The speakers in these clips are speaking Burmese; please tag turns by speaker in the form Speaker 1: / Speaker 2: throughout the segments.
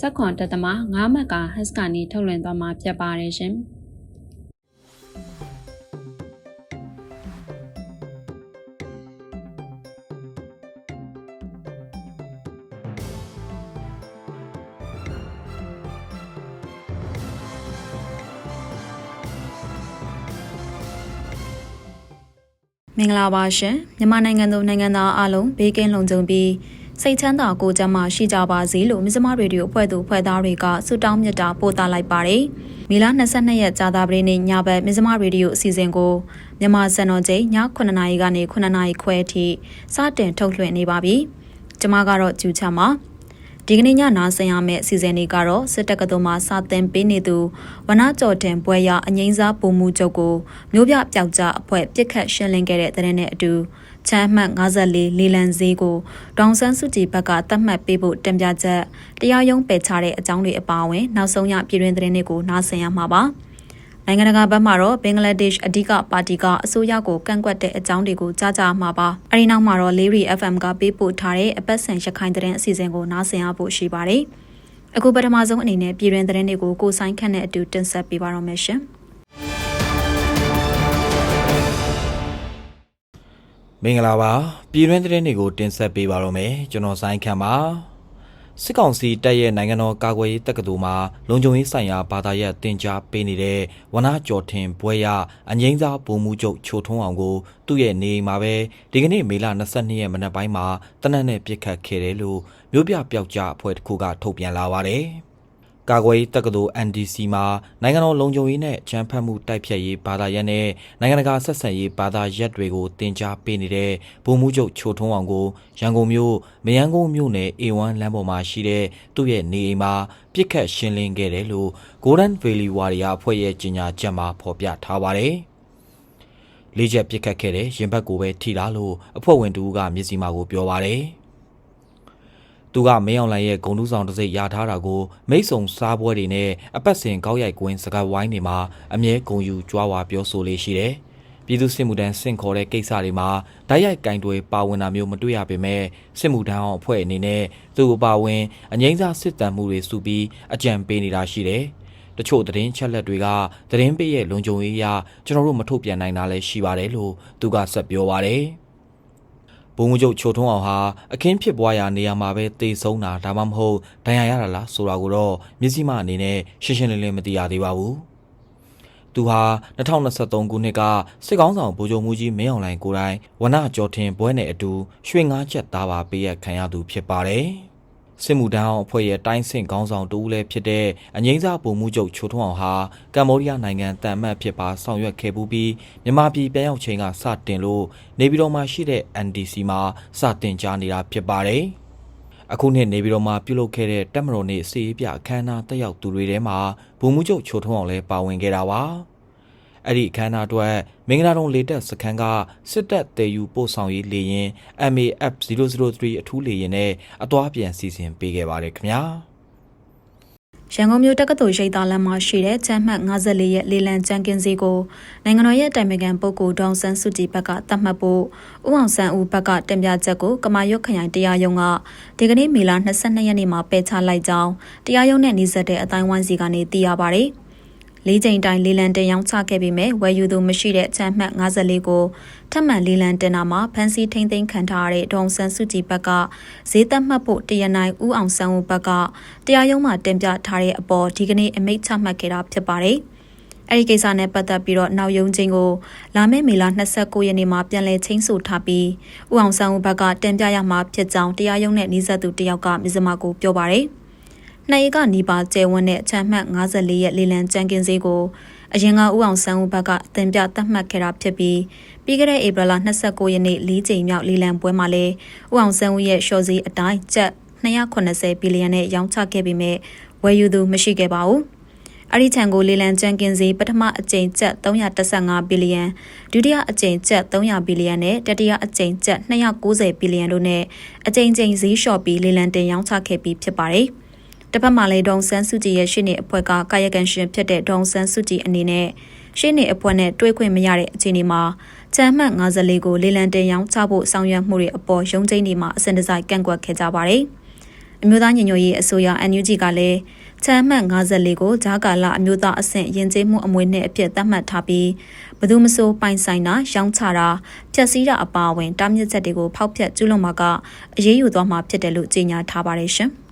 Speaker 1: စက်ခွန်တက်သမ9မက်ကဟက်စ်ကနေထုတ်လွှင့်သွားမှာဖြစ်ပါတယ်ရှင်။
Speaker 2: မင်္ဂလာပါရှင်မြန်မာနိုင်ငံသူနိုင်ငံသားအားလုံးဘေးကင်းလုံခြုံပြီး စိတ်ချမ်းသာကိုယ်ကျန်းမာရှိကြပါစေလို့မြစမရေဒီယိုအဖွဲ့သူအဖွဲ့သားတွေကဆုတောင်းမြတ်တာပို့သလိုက်ပါတယ်မီလာ22ရက်ကြာသပတေးနေ့ညဘက်မြစမရေဒီယိုအစီအစဉ်ကိုမြန်မာစံတော်ချိန်ည9:00နာရီကနေ9:00နာရီခွဲအထိစတင်ထုတ်လွှင့်နေပါပြီကျွန်မကတော့ကျူချမှာဒီကနေ့ညနားဆင်ရမယ့်အစီအစဉ်လေးကတော့စစ်တပ်ကတော်မှစာတင်ပေးနေသူဝနကြော်တင်ပွဲရအငိမ့်စားပုံမှုချုပ်ကိုမျိုးပြပျောက်ကြားအဖွဲ့ပြစ်ခတ်ရှင်းလင်းခဲ့တဲ့တဲ့တဲ့နဲ့အတူ ချမ်းမှတ်54လေလံဈေးကိုဒေါန်ဆန်းစုကြည်ဘက်ကတတ်မှတ်ပေးဖို့တင်ပြချက်တရားရုံးပယ်ချတဲ့အကြောင်းတွေအပါအဝင်နောက်ဆုံးရပြည်တွင်းသတင်းတွေကိုနားဆင်ရမှာပါနိုင်ငံတကာဘက်မှာတော့ဘင်္ဂလားဒေ့ရှ်အဓိကပါတီကအစိုးရကိုကန့်ကွက်တဲ့အကြောင်းတွေကိုကြားကြမှာပါ။အဲဒီနောက်မှာတော့လေးရီ FM ကပေးပို့ထားတဲ့အပတ်စဉ်ရခိုင်သတင်းအစီအစဉ်ကိုနားဆင်ရဖို့ရှိပါတယ်။အခုပထမဆုံးအနေနဲ့ပြည်တွင်သတင်းတွေကိုကိုဆိုင်ခန့်နဲ့အတူတင်ဆက်ပေးပါရမယ်ရှင်။
Speaker 3: မင်္ဂလာပါပြည်တွင်းသတင်းတွေကိုတင်ဆက်ပေးပါတော့မယ်ကျွန်တော်ဆိုင်ခန့်ပါစစ်ကောင်စီတပ်ရဲ့နိုင်ငံတော်ကာကွယ်ရေးတက္ကသိုလ်မှာလုံခြုံရေးဆိုင်ရာဘာသာရပ်တင် जा ပေးနေတဲ့ဝနာကျော်ထင်ဘွဲရအငိမ့်စားဗိုလ်မှူးချုပ်ချိုထုံးအောင်ကိုသူ့ရဲ့နေအိမ်မှာပဲဒီကနေ့မေလ22ရက်မနက်ပိုင်းမှာတနက်နဲ့ပြစ်ခတ်ခဲ့တယ်လို့မြို့ပြပျောက်ကြားအဖွဲ့တစ်ခုကထုတ်ပြန်လာပါတယ်။ ကာကွယ်ရေးတက္ကသိုလ် NDC မှာနိုင်ငံတော်လုံခြုံရေးနဲ့ချမ်းဖတ်မှုတိုက်ဖြတ်ရေးဘာသာရပ်နဲ့နိုင်ငံတကာဆက်ဆံရေးဘာသာရပ်တွေကိုတင် जा ပေးနေတဲ့ဗိုလ်မှူးချုပ်ချိုထုံးအောင်ကိုရန်ကုန်မြို့မယန်းကုန်းမြို့နယ် A1 လမ်းပေါ်မှာရှိတဲ့သူ့ရဲ့နေအိမ်မှာပြစ်ခတ်ရှင်းလင်းခဲ့တယ်လို့ Golden Valley Warrior အဖွဲ့ရဲ့ကြေညာချက်မှာဖော်ပြထားပါတယ်။လေးချက်ပြစ်ခတ်ခဲ့တဲ့ရင်ဘတ်ကိုပဲထိတာလို့အဖွဲ့ဝင်တူကမျက်စိမှာကိုပြောပါတယ်။ သူကမင်းအောင်လှိုင်ရဲ့ဂုံတူးဆောင်တစ်စိတ်ရထားတာကိုမိတ်ဆုံစားပွဲတွေနဲ့အပတ်စဉ်ကောက်ရိုက်ကွင်းစကားဝိုင်းတွေမှာအမြဲဂုံယူကြွားဝါပြောဆိုလေးရှိတယ်။ပြည်သူစစ်မှုထမ်းဆင့်ခေါ်တဲ့ကိစ္စတွေမှာဓာတ်ရိုက်ကင်တွေပါဝင်တာမျိုးမတွေ့ရပေမဲ့စစ်မှုထမ်းအောင်အဖွဲ့အနေနဲ့သူ့အပါဝင်အငိမ့်စားစစ်တမ်းမှုတွေစုပြီးအကြံပေးနေတာရှိတယ်။တချို့သတင်းချက်လက်တွေကသတင်းပေးရဲ့လုံခြုံရေးအရကျွန်တော်တို့မထုတ်ပြန်နိုင်တာလည်းရှိပါတယ်လို့သူကဆက်ပြောပါတယ်။ ဘုံမကျုပ်ချိုထုံးအောင်ဟာအခင်းဖြစ်ပွားရာနေရာမှာပဲတေဆုံးတာဒါမှမဟုတ်ဒဏ်ရာရတာလားဆိုတာကိုတော့မျက်စိမှအနေနဲ့ရှင်းရှင်းလင်းလင်းမသိရသေးပါဘူး။သူဟာ2023ခုနှစ်ကစစ်ကောင်းဆောင်ဗိုလ်ချုပ်မူကြီးမင်းအောင်လှိုင်ကိုယ်တိုင်ဝနကျော်ထင်ဘွဲနဲ့အတူရွှေငါးချက်သားပါပေးရခံရသူဖြစ်ပါတယ်။ စစ်မှုထမ်းအောင်အဖွဲ့ရဲ့တိုင်းဆင့်ခေါင်းဆောင်တူဦးလည်းဖြစ်တဲ့အငိမ့်စားပုံမှုချုပ်ချိုထွန်းအောင်ဟာကမ္ဘောဒီးယားနိုင်ငံတန်မတ်ဖြစ်ပါဆောင်ရွက်ခဲ့ပူးပြီးမြန်မာပြည်ပြန်ရောက်ချိန်ကစတင်လို့နေပြည်တော်မှာရှိတဲ့ NDC မှာစတင်ကြားနေတာဖြစ်ပါတယ်။အခုနှစ်နေပြည်တော်မှာပြုလုပ်ခဲ့တဲ့တက်မတော်နေ့စီးပြအခမ်းအနားတက်ရောက်သူတွေထဲမှာဘုံမှုချုပ်ချိုထွန်းအောင်လည်းပါဝင်ခဲ့တာပါ။ အဲ့ဒီအခမ်းအနားအတွက်မင်္ဂလာတုံလေတက်စခန်းကစစ်တပ်တည်ယူပို့ဆောင်ရေးလေရင် MAF 003အထူးလေရင်နဲ့အသွားပြန်စီစဉ်ပေးခဲ့ပါတယ်ခင်ဗျာ
Speaker 2: ရန်ကုန်မြို့တက္ကသိုလ်ရိပ်သာလမ်းမှာရှိတဲ့ချမ်းမှတ်54ရဲ့လေလံကျန်းကင်းစီကိုနိုင်ငံတော်ရဲ့တိုင်ပင်ခံပုဂ္ဂိုလ်ဒေါန်ဆန်းစုကြည်ဘက်ကတတ်မှတ်ဖို့ဥအောင်ဆန်းဦးဘက်ကတင်ပြချက်ကိုကမာရွတ်ခရိုင်တရားရုံးကဒီကနေ့မေလ22ရက်နေ့မှာပယ်ချလိုက်ကြောင်းတရားရုံးနဲ့နှိစက်တဲ့အတိုင်းဝိုင်းစီကနေသိရပါဗျ။ လေးချိန်တိုင်းလေးလံတင်ရောင်းချခဲ့ပေမဲ့ဝယ်ယူသူမရှိတဲ့ချမ်းမှတ်54ကိုထပ်မံလေးလံတင်တာမှာဖန်စီထိမ့်သိမ်းခံထားရတဲ့ဒေါန်ဆန်းစုကြည်ဘက်ကဈေးသက်မှတ်ဖို့တရနိုင်ဦးအောင်ဆန်းဦးဘက်ကတရားရုံးမှာတင်ပြထားတဲ့အပေါ်ဒီကနေ့အမိန့်ချမှတ်ခဲ့တာဖြစ်ပါတယ်။အဲဒီကိစ္စနဲ့ပတ်သက်ပြီးတော့နောက်ရုံးချင်းကိုလာမယ့်မေလ29ရက်နေ့မှာပြန်လည်ချင်းဆိုထားပြီးဦးအောင်ဆန်းဦးဘက်ကတင်ပြရမှာဖြစ်ကြောင်းတရားရုံးနဲ့နှိစက်သူတယောက်ကမြစမကိုပြောပါတယ်။ နှစ်ရက်ကနေပါကျဲဝန်းတဲ့အချမ်းမှတ်54ရက်လေလံကြံကင်းစေးကိုအရင်ကဥအောင်ဆန်းဦးဘက်ကအသင်ပြသတ်မှတ်ခဲ့တာဖြစ်ပြီးပြီးခဲ့တဲ့ဧပြီလ29ရက်နေ့၄ချိန်မြောက်လေလံပွဲမှာလဲဥအောင်ဆန်းဦးရဲ့ရှော့စည်းအတိုင်းကျပ်280ဘီလီယံနဲ့ရောင်းချခဲ့ပေမဲ့ဝဝယ်ယူသူမရှိခဲ့ပါဘူး။အဲ့ဒီထံကိုလေလံကြံကင်စီပထမအကြိမ်ကျပ်315ဘီလီယံဒုတိယအကြိမ်ကျပ်300ဘီလီယံနဲ့တတိယအကြိမ်ကျပ်290ဘီလီယံတို့နဲ့အကြိမ်ကြိမ်ဈေးလျှော့ပြီးလေလံတင်ရောင်းချခဲ့ပြီးဖြစ်ပါတယ်။ တစ်ဖက်မှာလည်းဒေါန်ဆန်းစုကြည်ရဲ့ရှင်းနေအဖွဲ့ကကာယကံရှင်ဖြစ်တဲ့ဒေါန်ဆန်းစုကြည်အနေနဲ့ရှင်းနေအဖွဲ့နဲ့တွေ့ခွင့်မရတဲ့အခြေအနေမှာချမ်းမှတ်54ကိုလေလံတင်ရောင်းချဖို့ဆောင်ရွက်မှုတွေအပေါ်ရုံးချင်းတွေမှာအစင်တစိုက်ကန့်ကွက်ခဲ့ကြပါတယ်။အမျိုးသားညီညွတ်ရေးအစိုးရ NUG ကလည်းချမ်းမှတ်54ကိုဂျာကာလာအမျိုးသားအဆင့်ရင်ကျေးမှုအမွေနဲ့အဖြစ်သတ်မှတ်ထားပြီးဘယ်သူမဆိုပိုင်ဆိုင်တာရောင်းချတာဖျက်ဆီးတာအပါအဝင်တားမြစ်ချက်တွေကိုဖောက်ဖျက်ကျူးလွန်မှာကအရေးယူသွားမှာဖြစ်တယ်လို့ကြေညာထားပါတယ်ရှင်။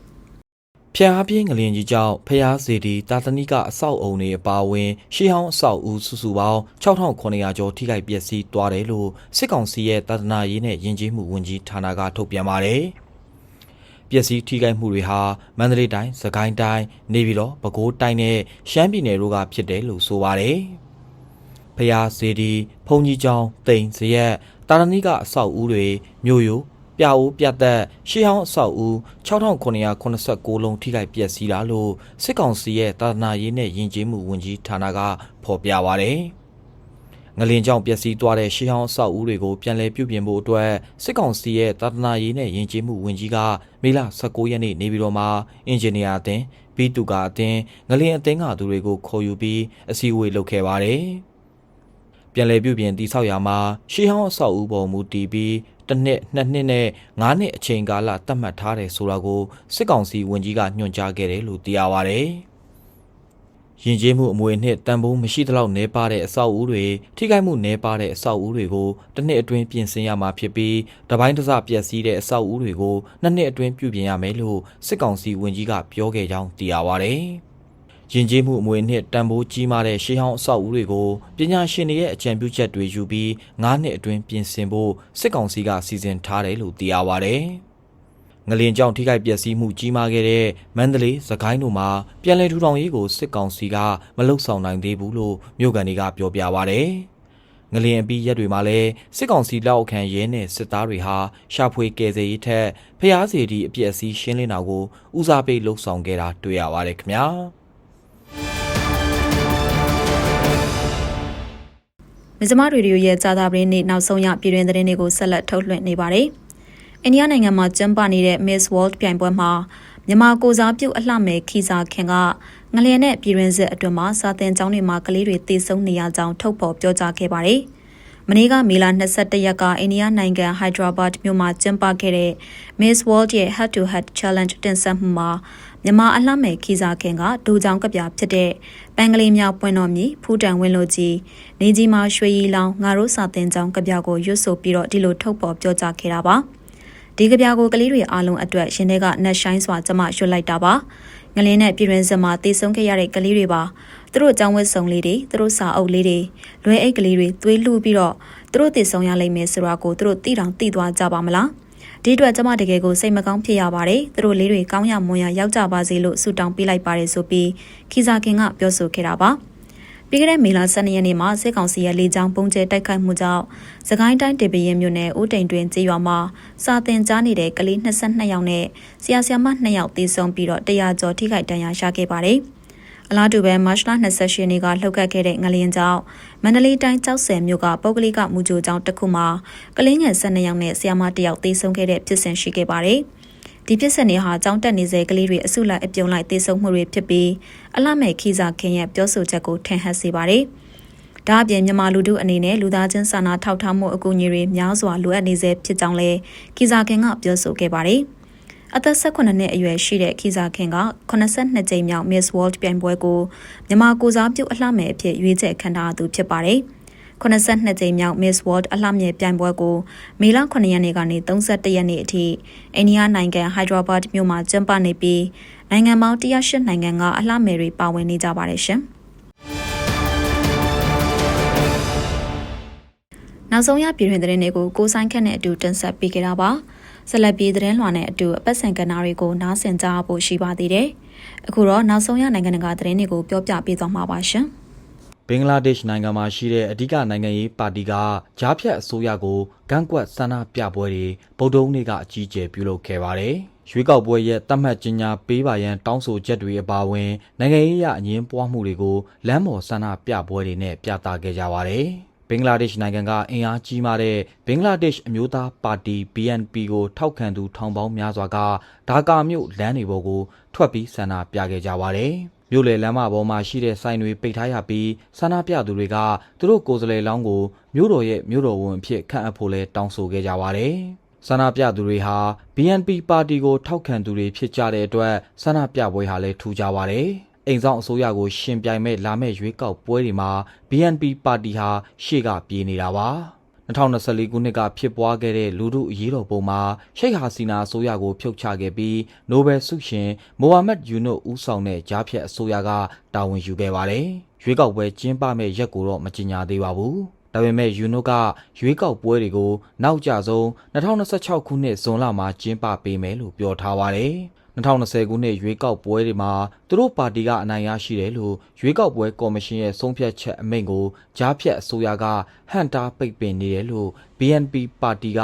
Speaker 3: ဖျားပြင်းငလင်ကြီးကြောင့်ဖျားစီတီတာသနိကအဆောက်အုံတွေအပါအဝင်ရှေးဟောင်းအဆောက်အဦစုစုပေါင်း6900ကျော်ထိခိုက်ပျက်စီးသွားတယ်လို့စစ်ကောင်စီရဲ့တာသနာရေးနဲ့ယဉ်ကျေးမှုဝန်ကြီးဌာနကထုတ်ပြန်ပါတယ်။ပျက်စီးထိခိုက်မှုတွေဟာမန္တလေးတိုင်း၊စကိုင်းတိုင်း၊နေပြည်တော်၊ပဲခူးတိုင်းနဲ့ရှမ်းပြည်နယ်တို့ကဖြစ်တယ်လို့ဆိုပါတယ်။ဖျားစီတီဖုန်ကြီးကျောင်းတိမ်စရက်တာသနိကအဆောက်အဦတွေမြို့ရိုး ပြအိုးပြတ်သက်ရှေးဟောင်းအဆောက်အဦ6989လုံးထိခိုက်ပျက်စီးတာလို့စစ်ကောင်စီရဲ့တာသနာရေးနဲ့ယဉ်ကျေးမှုဝန်ကြီးဌာနကဖော်ပြပါဗျ။ငလင်ကြောင့်ပျက်စီးသွားတဲ့ရှေးဟောင်းအဆောက်အဦတွေကိုပြန်လည်ပြုပြင်ဖို့အတွက်စစ်ကောင်စီရဲ့တာသနာရေးနဲ့ယဉ်ကျေးမှုဝန်ကြီးကမေလ19ရက်နေ့နေပြည်တော်မှာအင်ဂျင်နီယာအသင်းပြီးသူကအသင်းငလင်အသင်းကသူတွေကိုခေါ်ယူပြီးအစည်းအဝေးလုပ်ခဲ့ပါတယ်။ပြန်လည်ပြုပြင်တည်ဆောက်ရာမှာရှေးဟောင်းအဆောက်အဦပေါ်မူတည်ပြီး တစ်နှစ်နှစ်နှစ်နဲ့ငါးနှစ်အချိန်ကာလသတ်မှတ်ထားတယ်ဆိုတာကိုစစ်ကောင်စီဝန်ကြီးကညွှန်ကြားခဲ့တယ်လို့သိရပါဗျ။ယဉ်ကျေးမှုအမွေနှစ်တန်ဖိုးမရှိသလောက်နှဲပါတဲ့အဆောက်အဦတွေထိခိုက်မှုနှဲပါတဲ့အဆောက်အဦတွေကိုတစ်နှစ်အတွင်းပြင်ဆင်ရမှာဖြစ်ပြီးတပိုင်းတစပျက်စီးတဲ့အဆောက်အဦတွေကိုနှစ်နှစ်အတွင်းပြုပြင်ရမယ်လို့စစ်ကောင်စီဝန်ကြီးကပြောခဲ့ကြောင်းသိရပါဗျ။ ယဉ်ကျေးမှုအမွေအနှစ်တန်ဖိုးကြီးမားတဲ့ရှေးဟောင်းအဆောက်အဦတွေကိုပညာရှင်တွေရဲ့အကြံပြုချက်တွေယူပြီး9နှစ်အတွင်းပြင်ဆင်ဖို့စစ်ကောင်စီကစီစဉ်ထားတယ်လို့သိရပါဗျ။ငလင်ကြောင့်ထိခိုက်ပျက်စီးမှုကြီးမားခဲ့တဲ့မန္တလေး၊စကိုင်းတို့မှာပြည်내ထူထောင်ရေးကိုစစ်ကောင်စီကမလုံဆောင်နိုင်သေးဘူးလို့မြို့ကန်တွေကပြောပြပါဗျ။ငလင်အပြီးရက်တွေမှာလည်းစစ်ကောင်စီလက်အောက်ခံရဲနဲ့စစ်သားတွေဟာရှာဖွေကယ်ဆယ်ရေးထက်ဖျားစီတီအပြည့်အစည်းရှင်းလင်းတာကိုဦးစားပေးလှုပ်ဆောင်ခဲ့တာတွေ့ရပါတယ်ခင်ဗျာ။
Speaker 2: မြစမရေဒီယိုရဲ့ကြာသာပရင်းနေ့နောက်ဆုံးရပြည်တွင်းသတင်းတွေကိုဆက်လက်ထုတ်လွှင့်နေပါတယ်။အိန္ဒိယနိုင်ငံမှာကျင်းပနေတဲ့ Miss World ပြိုင်ပွဲမှာမြန်မာကိုစားပြုအလှမဲ့ခီစာခင်ကငလျင်နဲ့ပြည်တွင်းစစ်အတွင်းမှာစာတင်ကျောင်းတွေမှာကလေးတွေတည်ဆုံနေရကြောင်းထုတ်ဖော်ပြောကြားခဲ့ပါတယ်။မနေ့ကမေလ22ရက်ကအိန္ဒိယနိုင်ငံ Hyderabad မြို့မှာကျင်းပခဲ့တဲ့ Miss World ရဲ့ Head to Head Challenge တင်ဆက်မှုမှာ မြန်မာအလှမဲ့ခီစာခင်ကဒူချောင်းကပြဖြစ်တဲ့ပန်ကလေးမြောက်ပွင့်တော်မြီဖူးတန်ဝင်းလိုကြီးနေကြီးမှာရွှေရီလောင်ငါတို့စာတင်ကျောင်းကပြကိုရွတ်ဆိုပြီးတော့ဒီလိုထုတ်ပေါ်ပြောကြားခဲ့တာပါဒီကပြကိုကလေးတွေအားလုံးအတွက်ရှင်တွေကနက်ရှိုင်းစွာကျမရွှတ်လိုက်တာပါငလင်းနဲ့ပြည်တွင်စမှာတည်ဆုံးခဲ့ရတဲ့ကလေးတွေပါသူတို့အကြောင်းဝတ်စုံလေးတွေသူတို့စာအုပ်လေးတွေလွယ်အိတ်ကလေးတွေသွေးလှူပြီးတော့သူတို့တည်ဆုံးရလိမ့်မယ်ဆိုတာကိုသူတို့သိတောင်သိသွားကြပါမလား ဒီအတွက်ကျမတကယ်ကိုစိတ်မကောင်းဖြစ်ရပါတယ်သူတို့လေးတွေကောင်းရမွန်ရရောက်ကြပါစေလို့ဆုတောင်းပေးလိုက်ပါတယ်ဆိုပြီးခီစာခင်ကပြောဆိုခဲ့တာပါပြီးခဲ့တဲ့မေလ12ရက်နေ့မှာစစ်ကောင်စီရဲ့လေကြောင်းပုံကျဲတိုက်ခိုက်မှုကြောင့်စကိုင်းတိုင်းဒေပရင်မြို့နယ်ဦးတိန်တွင်ကြေးရွာမှာစာတင်ကြားနေတဲ့ကလေး22ယောက်နဲ့ဆရာဆရာမ2ယောက်သေဆုံးပြီးတော့100ကျော်ထိခိုက်ဒဏ်ရာရခဲ့ပါတယ်။ အလားတူပဲမတ်လ28ရက်နေ့ကလှုပ်ခတ်ခဲ့တဲ့ငလျင်ကြောင့်မန္တလေးတိုင်းကျောက်ဆယ်မြို့ကပုဂ္ဂလိကမူကြိုကျောင်းတစ်ခုမှာကလေးငယ်12ယောက်နဲ့ဆရာမ1ယောက်သေဆုံးခဲ့တဲ့ဖြစ်စဉ်ရှိခဲ့ပါတယ်။ဒီဖြစ်စဉ်တွေဟာကြောင်းတက်နေစေကလေးတွေအစုလိုက်အပြုံလိုက်သေဆုံးမှုတွေဖြစ်ပြီးအလှမဲ့ခီစာခင်ရဲ့ပြောဆိုချက်ကိုထင်ဟပ်စေပါတယ်။ဒါအပြင်မြန်မာလူထုအနေနဲ့လူသားချင်းစာနာထောက်ထားမှုအကူအညီတွေများစွာလိုအပ်နေစေဖြစ်ကြောင်းလည်းခီစာခင်ကပြောဆိုခဲ့ပါတယ်။ အသက်18နှစ်အရွယ်ရှိတဲ့ခီစာခင်က82ကြိမ်မြောက် Miss World ပြိုင်ပွဲကိုမြန်မာကိုစားပြုအလှမဲ့အဖြစ်ရွေးချယ်ခံထားသူဖြစ်ပါတယ်။82ကြိမ်မြောက် Miss World အလှမြဲပြိုင်ပွဲကိုမေလ9ရက်နေ့ကနေ31ရက်နေ့အထိအိန္ဒိယနိုင်ငံ Hyderabad မြို့မှာကျင်းပနေပြီးနိုင်ငံပေါင်း108နိုင်ငံကအလှမယ်တွေပါဝင်နေကြပါတယ်ရှင်။နောက်ဆုံးရပြည်တွင်သတင်းတွေကိုကိုဆိုင်ခက်နဲ့အတူတင်ဆက်ပေးကြတာပါ။ ဆက်လက်ပြီးသတင်းလွှာနဲ့အတူအပတ်စဉ်ကဏ္ဍတွေကိုနားဆင်ကြဖို့ရှိပါသေးတယ်။အခုတော့နောက်ဆုံးရနိုင်ငံတကာသတင်းတွေကိုပြောပြပေးသွားမှာပါရှင်။
Speaker 3: ဘင်္ဂလားဒေ့ရှ်နိုင်ငံမှာရှိတဲ့အဓိကနိုင်ငံရေးပါတီကဂျားဖြတ်အစိုးရကိုဂန်းကွက်ဆန္ဒပြပွဲတွေဗုဒ္ဓဟူးနေ့ကအကြီးအကျယ်ပြုလုပ်ခဲ့ပါတယ်။ရွေးကောက်ပွဲရဲ့တတ်မှတ်ကြေညာပေးပါရန်တောင်းဆိုချက်တွေအပါအဝင်နိုင်ငံရေးအရအငင်းပွားမှုတွေကိုလမ်းပေါ်ဆန္ဒပြပွဲတွေနဲ့ပြသခဲ့ကြပါတယ်။ ဘင်္ဂလားဒေ့ရှ်နိုင်ငံကအင်အားကြီးမားတဲ့ဘင်္ဂလားဒေ့ရှ်အမျိုးသားပါတီ BNP ကိုထောက်ခံသူထောင်ပေါင်းများစွာကဒါကာမြို့လမ်းတွေပေါ်ကိုထွက်ပြီးဆန္ဒပြခဲ့ကြပါတယ်။မြို့လေလမ်းမပေါ်မှာရှိတဲ့ဆိုင်တွေပိတ်ထားရပြီးဆန္ဒပြသူတွေကသူတို့ကိုယ်စားလှယ်လောင်းကိုမြို့တော်ရဲ့မြို့တော်ဝန်အဖြစ်ခန့်အပ်ဖို့လဲတောင်းဆိုခဲ့ကြပါတယ်။ဆန္ဒပြသူတွေဟာ BNP ပါတီကိုထောက်ခံသူတွေဖြစ်ကြတဲ့အတွက်ဆန္ဒပြပွဲဟာလည်းထူကြပါတယ်။ အိမ်ဆောင်အစိုးရကိုရှင်ပြိုင်မဲ့လာမဲ့ရွေးကောက်ပွဲတွေမှာ BNP ပါတီဟာရှေ့ကပြေးနေတာပါ။2024ခုနှစ်ကဖြစ်ပွားခဲ့တဲ့လူထုအရေးတော်ပုံမှာရှိတ်ဟာစီနာအစိုးရကိုဖြုတ်ချခဲ့ပြီးနိုဘယ်ဆုရှင်မိုဟာမက်ယူနိုဦးဆောင်တဲ့ဂျားဖြတ်အစိုးရကတာဝန်ယူခဲ့ပါတယ်။ရွေးကောက်ပွဲကျင်းပမဲ့ရက်ကိုတော့မကြေညာသေးပါဘူး။ဒါပေမဲ့ယူနိုကရွေးကောက်ပွဲတွေကိုနောက်ကျဆုံး2026ခုနှစ်ဇွန်လမှာကျင်းပပေးမယ်လို့ပြောထားပါတယ်။ 2020ခုနှစ်ရွေးကောက်ပွဲတွေမှာသူတို့ပါတီကအနိုင်ရရှိတယ်လို့ရွေးကောက်ပွဲကော်မရှင်ရဲ့ဆုံးဖြတ်ချက်အမိန့်ကိုကြားဖြတ်အစိုးရကဟန်တာပိတ်ပင်နေတယ်လို့ BNP ပါတီက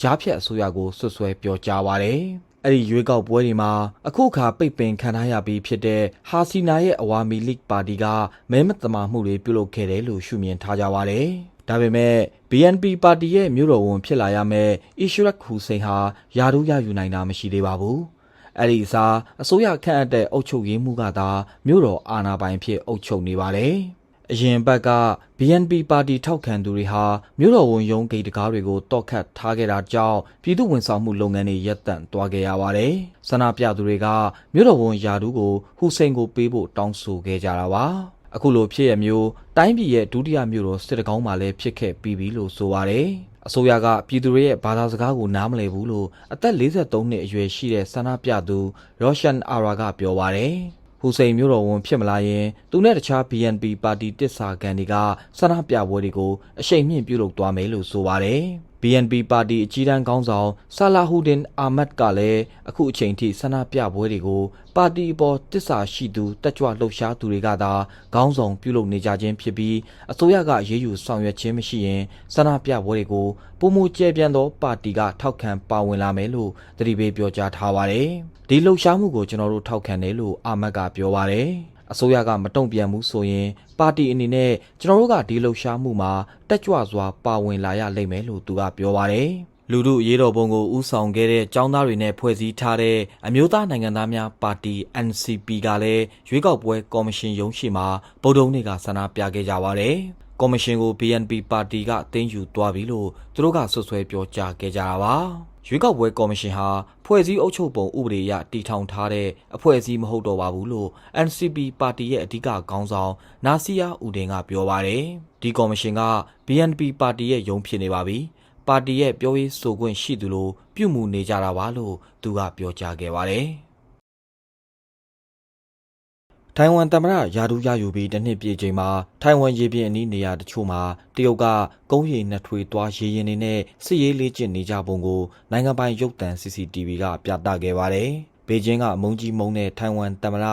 Speaker 3: ကြားဖြတ်အစိုးရကိုဆွဆွဲပြောကြားပါတယ်။အဲ့ဒီရွေးကောက်ပွဲတွေမှာအခုအခါပိတ်ပင်ခံထားရပြီးဖြစ်တဲ့ဟာစီနာရဲ့အဝါမီလိပါတီကမဲမတမာမှုတွေပြုလုပ်ခဲ့တယ်လို့ရှုမြင်ထားကြပါတယ်။ဒါပေမဲ့ BNP ပါတီရဲ့မြို့တော်ဝန်ဖြစ်လာရမယ့်အီရှရက်ဟူစိန်ဟာယာဒူးရယူနိုင်တာမရှိသေးပါဘူး။ အဲ့ဒီအစားအစိုးရခန့်အပ်တဲ့အုပ်ချုပ်ရေးမှုကသာမြို့တော်အာဏာပိုင်ဖြစ်အုပ်ချုပ်နေပါတယ်။အရင်ဘက်က BNP ပါတီထောက်ခံသူတွေဟာမြို့တော်ဝန်ရုံးဂိတ်တကားတွေကိုတောက်ခတ်ထားခဲ့တာကြောင့်ပြည်သူဝန်ဆောင်မှုလုပ်ငန်းတွေရပ်တန့်သွားခဲ့ရပါတယ်။ဆန္ဒပြသူတွေကမြို့တော်ဝန်ယာဒူးကိုဟူစိန်ကိုပေးဖို့တောင်းဆိုခဲ့ကြတာပါ။အခုလိုဖြစ်ရမျိုးတိုင်းပြည်ရဲ့ဒုတိယမြို့တော်စစ်တကောင်းမှာလည်းဖြစ်ခဲ့ပြီးပြီလို့ဆိုပါတယ်။ အစိုးရကပြည်သူတွေရဲ့ဘာသာစကားကိုနားမလည်ဘူးလို့အသက်43နှစ်အရွယ်ရှိတဲ့ဆန္ဒပြသူရောရှန်အာရာကပြောပါတယ်။ဟူစိန်မျိုးတော်ဝန်ဖြစ်မလာရင်သူနဲ့တခြား BNP ပါတီတစ်စာကန်တွေကဆန္ဒပြပွဲတွေကိုအရှိန်မြင့်ပြုလုပ်သွားမယ်လို့ဆိုပါတယ်။ BNP ပါတီအကြီးတန်းခေါင်းဆောင်ဆာလာဟူဒင်အာမတ်ကလည်းအခုအချိန်ထိဆန္ဒပြပွဲတွေကိုပါတီအပေါ်တစ္ဆာရှိသူတက်ကြွလှုပ်ရှားသူတွေကသာခေါင်းဆောင်ပြုလုပ်နေကြခြင်းဖြစ်ပြီးအစိုးရကရေးယူဆောင်ရွက်ခြင်းမရှိရင်ဆန္ဒပြပွဲတွေကိုပုံမူကျဲပြန့်သောပါတီကထောက်ခံပါဝင်လာမယ်လို့တတိပေးပြောကြားထားပါတယ်။ဒီလှုပ်ရှားမှုကိုကျွန်တော်တို့ထောက်ခံတယ်လို့အာမတ်ကပြောပါတယ်။ အစိုးရကမတုံ့ပြန်ဘူးဆိုရင် ပါတီအနေနဲ့ကျွန်တော်တို့ကဒီလှုပ်ရှားမှုမှာတက်ကြွစွာပါဝင်လာရလိမ့်မယ်လို့သူကပြောပါတယ်။လူထုအရေးတော်ပုံကိုဥဆောင်ခဲ့တဲ့ចောင်းသားတွေနဲ့ဖွဲ့စည်းထားတဲ့အမျိုးသားနိုင်ငံသားများပါတီ NCP ကလည်းရွေးကောက်ပွဲကော်မရှင်ရုံးရှိမှာဗုဒ္ဓဦးနေ့ကဆန္ဒပြခဲ့ကြပါတယ်။ကော်မရှင်ကို BNP ပါတီကအသိမ်းယူသွားပြီလို့သူတို့ကဆွဆွဲပြောကြားခဲ့ကြတာပါ။ ရွေးကောက်ပွဲကော်မရှင်ဟာဖွဲ့စည်းအုပ်ချုပ်ပုံဥပဒေအရတည်ထောင်ထားတဲ့အဖွဲ့အစည်းမဟုတ်တော့ပါဘူးလို့ NCP ပါတီရဲ့အဓိကခေါင်းဆောင်နာစီယာဦးတင်ကပြောပါတယ်။ဒီကော်မရှင်က BNP ပါတီရဲ့ရုံးဖြစ်နေပါပြီ။ပါတီရဲ့ပြောရေးဆိုခွင့်ရှိသူလို့ပြုမှုနေကြတာပါလို့သူကပြောကြားခဲ့ပါတယ်။ ထိုင်ဝမ်သမ္မတယာဒူးရယူပြီးတစ်နှစ်ပြည့်ချိန်မှာထိုင်ဝမ်ရေပြင်အနီးနေရာတချို့မှာတရုတ်ကကုန်းရီနှစ်ထွေသွားရေရင်တွေနဲ့စစ်ရေးလေ့ကျင့်နေကြပုံကိုနိုင်ငံပိုင်ရုပ်သံ CCTV ကပြသခဲ့ပါတယ်။ဘေကျင်းကအမုန်းကြီးမုန်းတဲ့ထိုင်ဝမ်သမ္မတ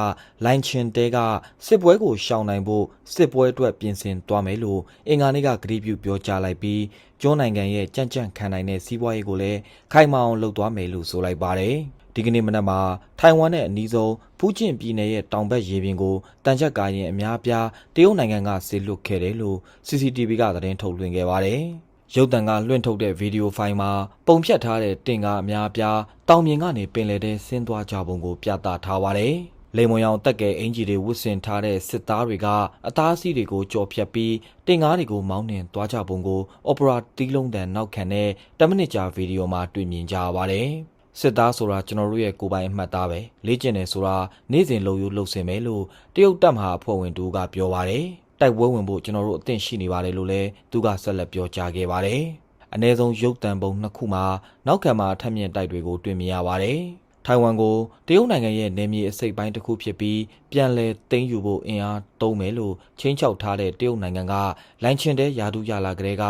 Speaker 3: လိုင်ချင်တဲကစစ်ပွဲကိုရှောင်နိုင်ဖို့စစ်ပွဲအတွက်ပြင်ဆင်သွားမယ်လို့အင်္ဂါနေ့ကကတိပြုပြောကြားလိုက်ပြီးကျွန်းနိုင်ငံရဲ့ကြံ့ကြံ့ခံနိုင်တဲ့စီးပွားရေးကိုလည်းခိုင်မာအောင်လုပ်သွားမယ်လို့ဆိုလိုက်ပါတယ်။ ဒီကနေ့မနက်မှာထိုင်ဝမ်နဲ့အနီးဆုံးဖူးကျင်ပြည်နယ်ရဲ့တောင်ဘက်ရေပြင်ကိုတန်ချက်ကားရင်အများအပြားတရုတ်နိုင်ငံကဆေလွတ်ခဲ့တယ်လို့ CCTV ကသတင်းထုတ်လွှင့်ခဲ့ပါတယ်။ရုပ်တံကလွှင့်ထုတ်တဲ့ဗီဒီယိုဖိုင်မှာပုံဖြတ်ထားတဲ့တင်ကားအများအပြားတောင်မြင်ကနေပင်လယ်ထဲဆင်းသွားကြပုံကိုပြသထားပါတယ်။လေမွန်ရောင်တက်ကဲအင်ဂျီတွေဝတ်ဆင်ထားတဲ့စစ်သားတွေကအသားစီးတွေကိုကြော်ဖြတ်ပြီးတင်ကားတွေကိုမောင်းနှင်သွားကြပုံကိုအော်ပရာတီးလုံးတန်နောက်ခံတဲ့10မိနစ်ကြာဗီဒီယိုမှာတွေ့မြင်ကြရပါတယ်။ စစ်သားဆိုတာကျွန်တော်တို့ရဲ့ကိုယ်ပိုင်အမှတ်သားပဲလေ့ကျင့်တယ်ဆိုတာနေ့စဉ်လုံယူလှုပ်ဆင်မယ်လို့တရုတ်တပ်မဟာအဖွဲ့ဝင်တူကပြောပါတယ်တိုက်ပွဲဝင်ဖို့ကျွန်တော်တို့အသင့်ရှိနေပါတယ်လို့လည်းသူကဆက်လက်ပြောကြားခဲ့ပါတယ်အ ਨੇ ဆုံးရုပ်တံပုံနှစ်ခုမှာနောက်ခံမှာထပ်မြင့်တိုက်တွေကိုတွေ့မြင်ရပါတယ် ထိုင်ဝမ်ကိုတရုတ်နိုင်ငံရဲ့နယ်မြေအစိပ်ပိုင်းတစ်ခုဖြစ်ပြီးပြန်လည်သိမ်းယူဖို့အင်အားသုံးမယ်လို့ချင်းချောက်ထားတဲ့တရုတ်နိုင်ငံကလိုင်ချင်တဲ့ယာဒူးရလာကလေးက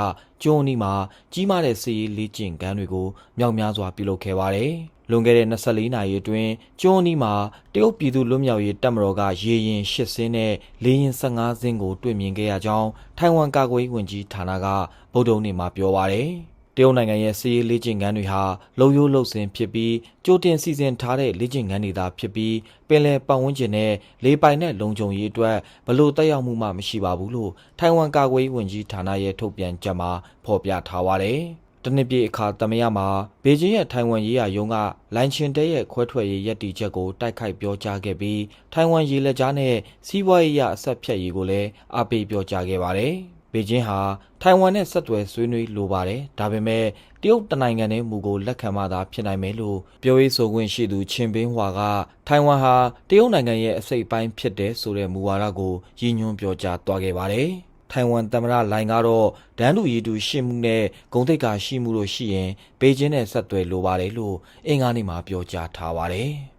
Speaker 3: ကျွန်းအနီးမှာကြီးမားတဲ့စီးရီးလေ့ကျင့်ခန်းတွေကိုမြောက်များစွာပြုလုပ်ခဲ့ပါတယ်။လွန်ခဲ့တဲ့24နာရီအတွင်းကျွန်းအနီးမှာတရုတ်ပြည်သူ့လွတ်မြောက်ရေးတပ်မတော်ကရေရင်၈စင်းနဲ့လေရင်15စင်းကိုတွေ့မြင်ခဲ့ရကြောင်းထိုင်ဝမ်ကာကွယ်ရေးဝန်ကြီးဌာနကဗုဒ္ဓနေ့မှာပြောပါတယ်။ တရုတ်နိုင်ငံရဲ့စီးရေးလေ့ကျင့်ခန်းတွေဟာလုံယိုးလုံစင်ဖြစ်ပြီးကြိုတင်စီစဉ်ထားတဲ့လေ့ကျင့်ခန်းတွေသာဖြစ်ပြီးပင်လယ်ပတ်ဝန်းကျင်နဲ့လေပိုင်နဲ့လုံခြုံရေးအတွက်ဘလို့တက်ရောက်မှုမှမရှိပါဘူးလို့ထိုင်ဝမ်ကာကွယ်ရေးဝန်ကြီးဌာနရဲ့ထုတ်ပြန်ချက်မှာဖော်ပြထားပါတယ်။တနစ်ပြေအခါတမယမှာဘေကျင်းရဲ့ထိုင်ဝမ်ရေးရာရုံးကလိုင်ချင်တဲရဲ့ခွဲထွက်ရေးရည်တည်ချက်ကိုတိုက်ခိုက်ပြောကြားခဲ့ပြီးထိုင်ဝမ်ရေလက်ကြားနဲ့စီးပွားရေးရအဆက်ဖြတ်ရေးကိုလည်းအားပေးပြောကြားခဲ့ပါတယ်။ ဘေကျင်းဟာထိုင်ဝမ်နဲ့ဆက်သွယ်ဆွေးနွေးလိုပါတယ်။ဒါပေမဲ့တရုတ်တနိုင်ငံနဲ့မူကိုလက်ခံမှသာဖြစ်နိုင်မယ်လို့ပြောရေးဆိုခွင့်ရှိသူချင်းပင်းဟွာကထိုင်ဝမ်ဟာတရုတ်နိုင်ငံရဲ့အစိတ်အပိုင်းဖြစ်တဲ့ဆိုတဲ့မူဝါဒကိုရည်ညွှန်းပြောကြားသွားခဲ့ပါတယ်။ထိုင်ဝမ်သမ္မတလိုင်ကတော့ဒန်းလူရည်တူရှိမှုနဲ့ဂုံတိတ်ကရှိမှုလို့ရှိရင်ဘေကျင်းနဲ့ဆက်သွယ်လိုပါတယ်လို့အင်္ဂါနေ့မှာပြောကြားထားပါတယ်။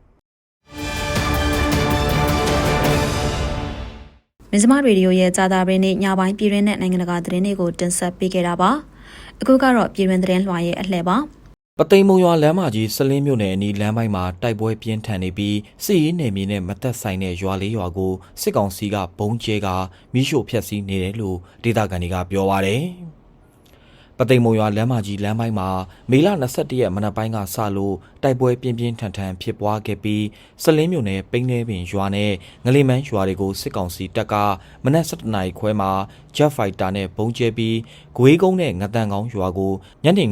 Speaker 2: မင်းစမရေဒီယိုရဲ့ကြာတာပင်းနေ့ညပိုင်းပြည်တွင်းနဲ့နိုင်ငံတကာသတင်းတွေကိုတင်ဆက်ပေးခဲ့တာပါအခုကတော့ပြည်တွင်းသတင်းလွှာရဲ့အလှည့်ပါ
Speaker 3: ပသိမ်မုံရွာလမ်းမကြီးစလင်းမြို့နယ်အနီးလမ်းပိုင်းမှာတိုက်ပွဲပြင်းထန်နေပြီးစစ်ရေးနယ်မြေနဲ့မသက်ဆိုင်တဲ့ရွာလေးရွာကိုစစ်ကောင်စီကဘုံကျဲကမိရှို့ဖျက်ဆီးနေတယ်လို့ဒေသခံတွေကပြောပါရယ် ပသိမ်မုံရွာလမ်းမကြီးလမ်းပိုင်းမှာမေလ22ရက်မနက်ပိုင်းကစလို့တိုက်ပွဲပြင်းပြင်းထန်ထန်ဖြစ်ပွားခဲ့ပြီးစလင်းမြို့နယ်ပိန်းနေပင်ရွာနဲ့ငလီမန်းရွာတွေကိုစစ်ကောင်စီတပ်ကမနက်7:00နာရီခွဲမှာ Jet Fighter နဲ့ဘုံကျဲပြီးဂွေးကုန်းနဲ့ငတန်ကောင်းရွာကိုညနေ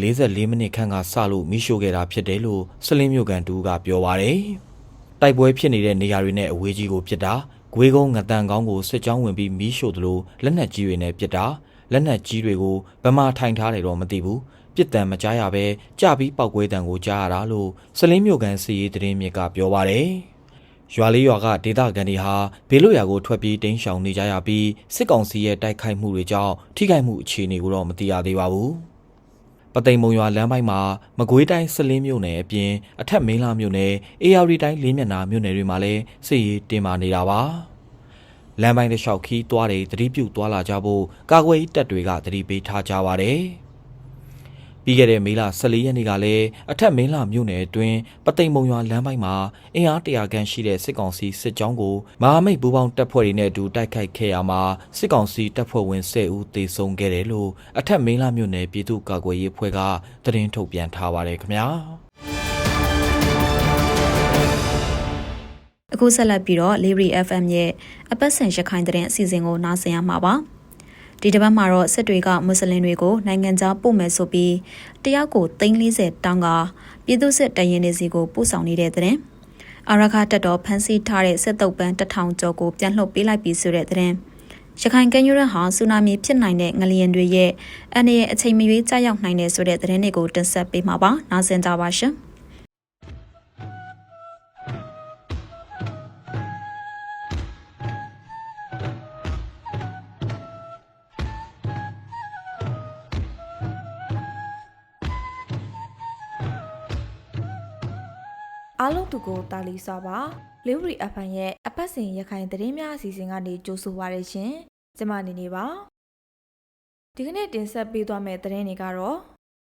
Speaker 3: 9:44မိနစ်ခန့်ကစလို့မိရှို့ခဲ့တာဖြစ်တယ်လို့စလင်းမြို့ကန်တူကပြောပါရယ်တိုက်ပွဲဖြစ်နေတဲ့နေရာတွေနဲ့အဝေးကြီးကိုဖြစ်တာဂွေးကုန်းငတန်ကောင်းကိုစစ်ကြောင်းဝင်ပြီးမိရှို့သလိုလက်နက်ကြီးတွေနဲ့ပစ်တာ လက်နက်ကြီးတွေကိုဗမာထိုင်ထားတယ်တော့မသိဘူးပြစ်တံမကြားရပဲကြပြီးပောက်ကွဲတံကိုကြားရတာလို့စလင်းမြို့ကန်စီရေးသတင်းမြစ်ကပြောပါရယ်ရွာလေးရွာကဒေသခံတွေဟာဘေးလွတ်ရာကိုထွက်ပြေးတိမ်းရှောင်နေကြရပြီးစစ်ကောင်စီရဲ့တိုက်ခိုက်မှုတွေကြောင့်ထိခိုက်မှုအခြေအနေကိုတော့မသိရသေးပါဘူးပသိမ်မုံရွာလမ်းပိုင်းမှာမကွေးတိုင်းစလင်းမြို့နယ်အပြင်အထက်မင်းလာမြို့နယ်အေရရီတိုင်းလေးမျက်နှာမြို့နယ်တွေမှာလည်းစစ်ရေးတင်မာနေတာပါ လမ်းပိုင်းတစ်လျှောက်ခီးသွားတွေတတိပြုသွားလာကြဖို့ကာကွယ်ရေးတပ်တွေကတတိပေးထားကြပါတယ်ပြီးခဲ့တဲ့မေလ14ရက်နေ့ကလည်းအထက်မင်းလာမြို့နယ်အတွင်းပသိမ်မုံရွာလမ်းပိုင်းမှာအင်အားတရာခန့်ရှိတဲ့စစ်ကောင်စီစစ်ကြောင်းကိုမဟာမိတ်ပူးပေါင်းတပ်ဖွဲ့တွေနဲ့အတူတိုက်ခိုက်ခဲ့ရမှာစစ်ကောင်စီတပ်ဖွဲ့ဝင်10ဦးသေဆုံးခဲ့တယ်လို့အထက်မင်းလာမြို့နယ်ပြည်သူ့ကာကွယ်ရေးအဖွဲ့ကသတင်းထုတ်ပြန်ထားပါတယ်ခင်ဗျာ
Speaker 2: အခုဆက်လက်ပြီးတော့ Liberty FM ရဲ့အပတ်စဉ်ရခိုင်သတင်းအစီအစဉ်ကိုနားဆင်ရမှာပါဒီတစ်ပတ်မှာတော့စစ်တွေကမွတ်စလင်တွေကိုနိုင်ငံခြားပို့မယ်ဆိုပြီးတယောက်ကို340တောင်းကပြည်သူစစ်တရင်နေစီကိုပို့ဆောင်နေတဲ့တဲ့အာရခတက်တော်ဖန်စီထားတဲ့စစ်တုပ်ပန်း1000ကျော်ကိုပြန်လှုပ်ပေးလိုက်ပြီးဆိုတဲ့တဲ့ရခိုင်ကမ်းရိုးရဟာဆူနာမီဖြစ်နိုင်တဲ့ငလျင်တွေရဲ့အနေနဲ့အချိန်မရွေးကြာရောက်နိုင်တဲ့ဆိုတဲ့သတင်းတွေကိုတင်ဆက်ပေးမှာပါနားဆင်ကြပါရှင်
Speaker 4: အားလုံးသူကိုတာလီစွာပါလေးဝရီအဖန်ရဲ့အပတ်စဉ်ရခိုင်သတင်းများအစီအစဉ်ကနေကြိုဆိုပါရရှင်ကျမနေနေပါဒီကနေ့တင်ဆက်ပေးသွားမယ့်သတင်းတွေကတော့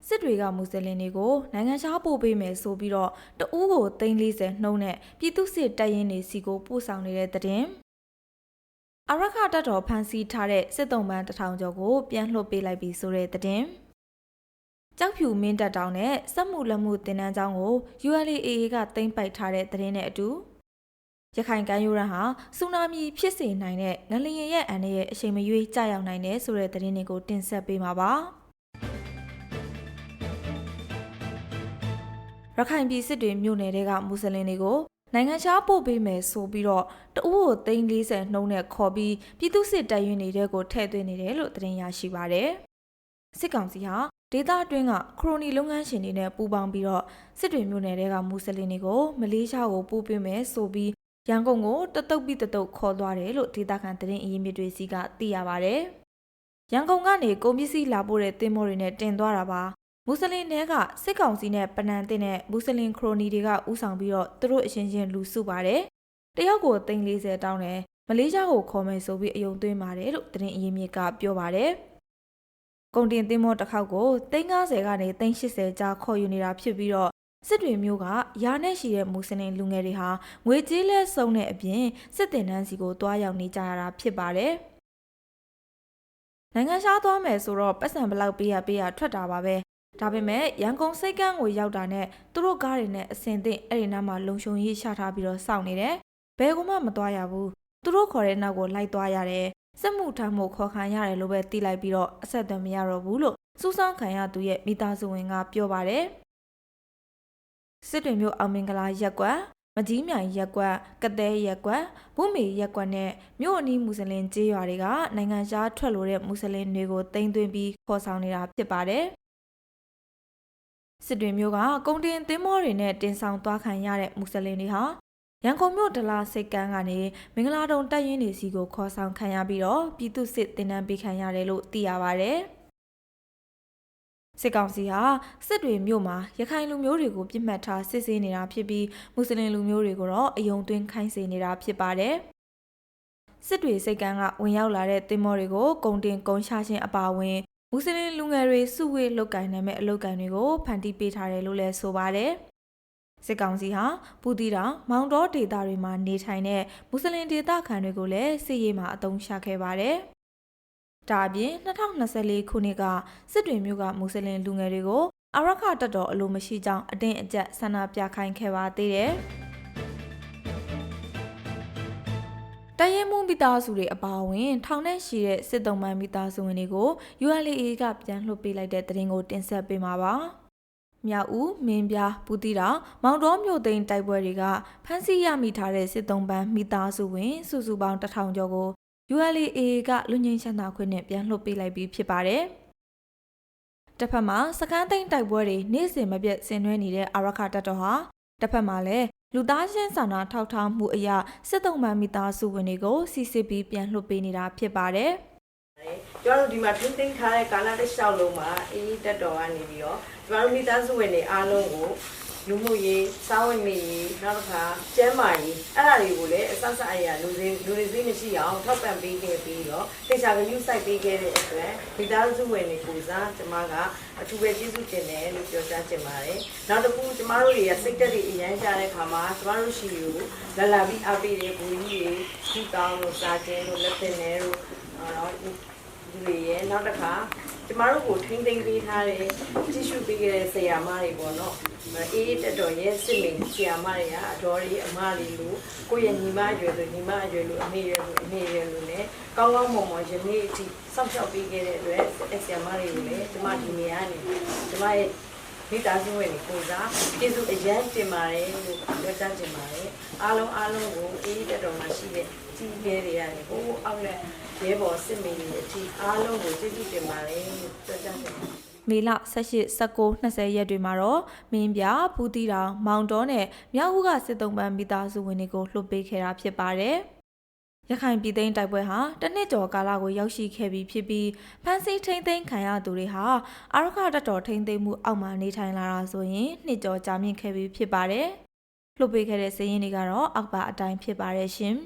Speaker 4: စစ်တွေကမွတ်စလင်တွေကိုနိုင်ငံခြားပို့ပေးမယ်ဆိုပြီးတော့တအူးကို340နှုံးနဲ့ပြည်သူစစ်တပ်ရင်းတွေစီကိုပို့ဆောင်နေတဲ့သတင်းအရခတပ်တော်ဖန်ဆီးထားတဲ့စစ်တုံးပန်းတစ်ထောင်ကျော်ကိုပြန်လှုပ်ပေးလိုက်ပြီးဆိုတဲ့သတင်း ကြောက်ဖြူမင်းတပ်တောင်နဲ့စက်မှုလက်မှုတင်နန်းကျောင်းကို ULAA ကတင်ပိုက်ထားတဲ့သတင်းနဲ့အတူရခိုင်ကမ်းရိုးတန်းဟာဆူနာမီဖြစ်စေနိုင်တဲ့ငလျင်ရဲ့အန်ရဲ့အချိန်မရွေးကြာရောက်နိုင်တဲ့ဆိုတဲ့သတင်းတွေကိုတင်ဆက်ပေးမှာပါရခိုင်ပြည်စစ်တွေမြို့နယ်တွေကမွတ်စလင်တွေကိုနိုင်ငံခြားပို့ပေးမယ်ဆိုပြီးတော့တအူးကို340နှုံးနဲ့ခေါ်ပြီးပြည်သူစစ်တပ်ရင်းတွေကိုထည့်သွင်းနေတယ်လို့သတင်းရရှိပါတယ်စစ်ကောင်စီဟာ ဒေသအတွင်းကခရိုနီလုပ်ငန်းရှင်တွေနဲ့ပူးပေါင်းပြီးတော့စစ်တွေမြို့နယ်တွေကမူဆလင်တွေကိုမလေးရှားကိုပို့ပေးမယ်ဆိုပြီးရန်ကုန်ကိုတတုတ်ပြီးတတုတ်ခေါ်သွားတယ်လို့ဒေသခံသတင်းအရင်းမြစ်တွေစီကသိရပါဗျ။ရန်ကုန်ကနေကုန်ပစ္စည်းလာပို့တဲ့တင်မောတွေနဲ့တင်သွားတာပါ။မူဆလင်တွေကစစ်ကောင်စီနဲ့ပနန်တင်တဲ့မူဆလင်ခရိုနီတွေကဥဆောင်ပြီးတော့သူတို့အချင်းချင်းလူစုပါတယ်။တယောက်ကို340တောင်းတယ်မလေးရှားကိုခေါ်မယ်ဆိုပြီးအယုံသွင်းပါတယ်လို့သတင်းအရင်းမြစ်ကပြောပါတယ်။ ကုန်တင်သင်းမောတစ်ခေါက်ကို350ကနေ380ကြားခေါ်ယူနေတာဖြစ်ပြီးတော့စစ်တွေမျိုးကရာနဲ့ရှိတဲ့မူစလင်လူငယ်တွေဟာငွေကြေးလက်စုံတဲ့အပြင်စစ်တင်တန်းစီကိုတွားရောက်နေကြရတာဖြစ်ပါတယ်။နိုင်ငံခြားသွားမယ်ဆိုတော့ပတ်စံဘလောက်ပေးရပေးရထွက်တာပါပဲဒါပေမဲ့ရန်ကုန်စိတ်ကန်းကိုရောက်တာနဲ့သူတို့ကားတွေနဲ့အစင်သင့်အဲ့ဒီနားမှာလုံခြုံရေးချထားပြီးတော့စောင့်နေတယ်ဘယ်ကမှမသွားရဘူးသူတို့ခေါ်တဲ့နောက်ကိုလိုက်သွားရတယ် စစ်မှုထမ်းမှုခေါ်ခံရတယ်လို့ပဲသိလိုက်ပြီးတော့အဆက်အသွယ်မရတော့ဘူးလို့စူးစမ်းခံရသူရဲ့မိသားစုဝင်ကပြောပါတယ်စစ်တွေမျိုးအောင်မင်္ဂလာရက်ကွက်မကြီးမြိုင်ရက်ကွက်ကတဲရက်ကွက်ဘုမေရက်ကွက်နဲ့မြို့အနီးမွတ်စလင်ကျေးရွာတွေကနိုင်ငံခြားထွက်လို့တဲ့မွတ်စလင်တွေကိုတင်သွင်းပြီးခေါ်ဆောင်နေတာဖြစ်ပါတယ်စစ်တွေမျိုးကကုန်တင်သင်းမောတွေနဲ့တင်ဆောင်သွားခံရတဲ့မွတ်စလင်တွေဟာ ရန်ကုန်မြို့ဒလာစိတ်ကန်းကနေမင်္ဂလာတုံတက်ရင်တွေစီကိုခေါ်ဆောင်ခံရပြီးတော့ပြည်သူစစ်တင်နန်းပေးခံရတယ်လို့သိရပါတယ်စစ်ကောင်စီဟာစစ်တွေမြို့မှာရခိုင်လူမျိုးတွေကိုပြစ်မှတ်ထားစစ်ဆေးနေတာဖြစ်ပြီးမွတ်စလင်လူမျိုးတွေကိုတော့အယုံသွင်းခိုင်းစေနေတာဖြစ်ပါတယ်။စစ်တွေစိတ်ကန်းကဝင်ရောက်လာတဲ့တင်မောတွေကိုဂုံတင်ဂုံရှာခြင်းအပါအဝင်မွတ်စလင်လူငယ်တွေစုဝေးလုတ်ကင်နိုင်မဲ့အလုတ်ကင်တွေကိုဖန်တီးပေးထားတယ်လို့လည်းဆိုပါတယ်။ စစ်ကောင်စီဟာပူတီတောင်မောင်တော်ဒေသတွေမှာနေထိုင်တဲ့မွတ်စလင်ဒေသခံတွေကိုလည်းစစ်ရေးမှာအသုံးချခဲ့ပါတယ်။ဒါအပြင်2024ခုနှစ်ကစစ်တွေမျိုးကမွတ်စလင်လူငယ်တွေကိုအရခတက်တော်အလိုမရှိကြောင်းအတင်းအကျပ်ဆန္ဒပြခိုင်းခဲ့ပါသေးတယ်။တရင်မှုမိသားစုတွေအပါအဝင် ထောင်ထဲရှိတဲ့စစ်တုံးမှန်မိသားစုဝင်တွေကို ULA ကပြန်လွှတ်ပေးလိုက်တဲ့သတင်းကိုတင်ဆက်ပေးမှာပါ။ မြောက်ဦးမင်းပြားပူတီတာမောင်တော်မြို့သိမ်းတိုက်ပွဲတွေကဖမ်းဆီးရမိထားတဲ့စစ်တုံးပန်းမိသားစုဝင် စုစုပေါင်းတစ်ထောင်ကျော်ကို ULA ကလူငင်းချမ်းသာခွင့်နဲ့ပြန်လွှတ်ပေးလိုက်ပြီးဖြစ်ပါတယ်။တစ်ဖက်မှာစကန်းသိန်းတိုက်ပွဲတွေနေ့စဉ်မပြတ်ဆင်နွှဲနေတဲ့အာရခတပ်တော်ဟာတစ်ဖက်မှာလည်းလူသားချင်းစာနာထောက်ထားမှုအရာစစ်တုံးမှန်မိသားစုဝင်တွေကိုစီစစ်ပြီးပြန်လွှတ်ပေးနေတာဖြစ်ပါတယ်။
Speaker 5: ကျမတို့ဒီမှာထိမ့်သိမ်းထားတဲ့ကာလတစ်လျှောက်လုံးမှာအေးတက်တော်ကနေပြီးတော့ကျမတို့မိသားစုဝင်တွေအားလုံးကိုလူမှုရေးစာဝင်နေရေးနောက်တစ်ခါကျန်းမာရေးအဲ့ဒါတွေကိုလည်းအစစအရာလူတွေလူတွေသိမရှိအောင်ထောက်ပံ့ပေးခဲ့ပြီးတော့တေချာကယူဆိုင်ပေးခဲ့တဲ့အတွက်မိသားစုဝင်တွေကိုစားကျမကအထူးပဲကျေးဇူးတင်တယ်လို့ပြောကြားချင်ပါတယ်နောက်တစ်ခုကျမတို့တွေကစိတ်သက်တွေအရန်ကြတဲ့ခါမှာကျမတို့ရှိကိုလာလာပြီးအားပေးတဲ့ဘူကြီးတွေစီတောင်းလို့စားခြင်းလို့လက်သင်တယ်လို့အော် လူတွေရဲ့နောက်တစ်ခါကျမတို့ကိုထိမ့်သိမ့်ပေးထားတဲ့ကြည့်ရှုပေးခဲ့တဲ့ဆရာမတွေပေါ့နော်အေးတက်တော်ရဲ့စစ်မိန်ဆရာမတွေကအတော်ကြီးအမလေးလို့ကိုယ့်ရဲ့ညီမအရွယ်ဆိုညီမအရွယ်လို့အမေရွယ်ဆိုအမေရွယ်လို့ ਨੇ ကောင်းကောင်းမွန်မွန်ယနေ့အထိစောင့်ရှောက်ပေးခဲ့တဲ့အတွက်ဆရာမတွေကိုလည်းကျမဒီနေရာနေကျမရဲ့ မိသားစုဝင်ကိုစားကျေးဇူးအရန်တင်ပါတယ်လို့ပြောကြားချင်ပါတယ်အားလုံးအားလုံးကိုအေးတက်တော်မှာရှိတဲ့ကြီးငယ်တွေရတယ်ဟိုအောက်လက်ရဲဘော်စစ်မင်းတွေအထိအားလုံးကိုကျေးဇူးတင်ပါတယ်လို့ပြောကြားချင်ပါတယ်
Speaker 4: မေလ18 19 20ရက်တွေမှာတော့မင်းပြပူတီတောင်မောင်တော်နဲ့မြောက်ဦးကစစ်တုံးပန်းမိသားစုဝင်တွေကိုလှုပ်ပေးခဲ့တာဖြစ်ပါတယ်။ ရခိုင်ပြည်သိမ်းတိုက်ပွဲဟာတစ်နှစ်ကျော်ကာလကိုရောက်ရှိခဲ့ပြီးဖြစ်ပြီးဖမ်းဆီးထိန်းသိမ်းခံရသူတွေဟာအာရခတပ်တော်ထိန်းသိမ်းမှုအောက်မှာနေထိုင်လာတာဆိုရင်နှစ်ကျော်ကြာမြင့်ခဲ့ပြီးဖြစ်ပါတယ်။လှုပ်ပေးခဲ့တဲ့စည်ရင်းတွေကတော့အောက်ပါအတိုင်းဖြစ်ပါတယ်ရှင်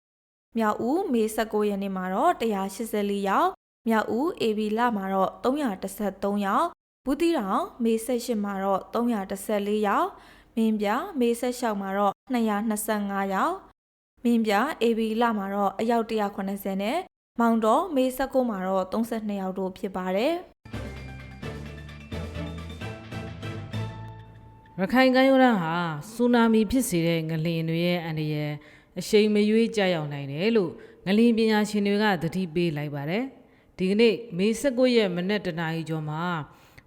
Speaker 4: ။မြောက်ဦးမေ19ရက်နေ့မှာတော့184ယောက်မြောက်ဦး AB လမှာတော့313ယောက်ဘူးတီတောင်မေ18မှာတော့314ယောက်မင်းပြမေ16မှာတော့225ယောက် မင်းပြ AB လမှာတော့အယောက်180နဲ့မောင်တော်မေ19မှာတော့32ယောက်တို့ဖြစ်ပါတယ်
Speaker 6: ရခိုင်ကမ်းရိုးတန်းဟာဆူနာမီဖြစ်စေတဲ့ငလျင်တွေရဲ့အန္တရာယ်အရှိန်မရွေးကြရောက်နိုင်တယ်လို့ငလျင်ပညာရှင်တွေကသတိပေးလိုက်ပါတယ်ဒီကနေ့မေ19ရက်မနေ့တနာရီကျော်မှာ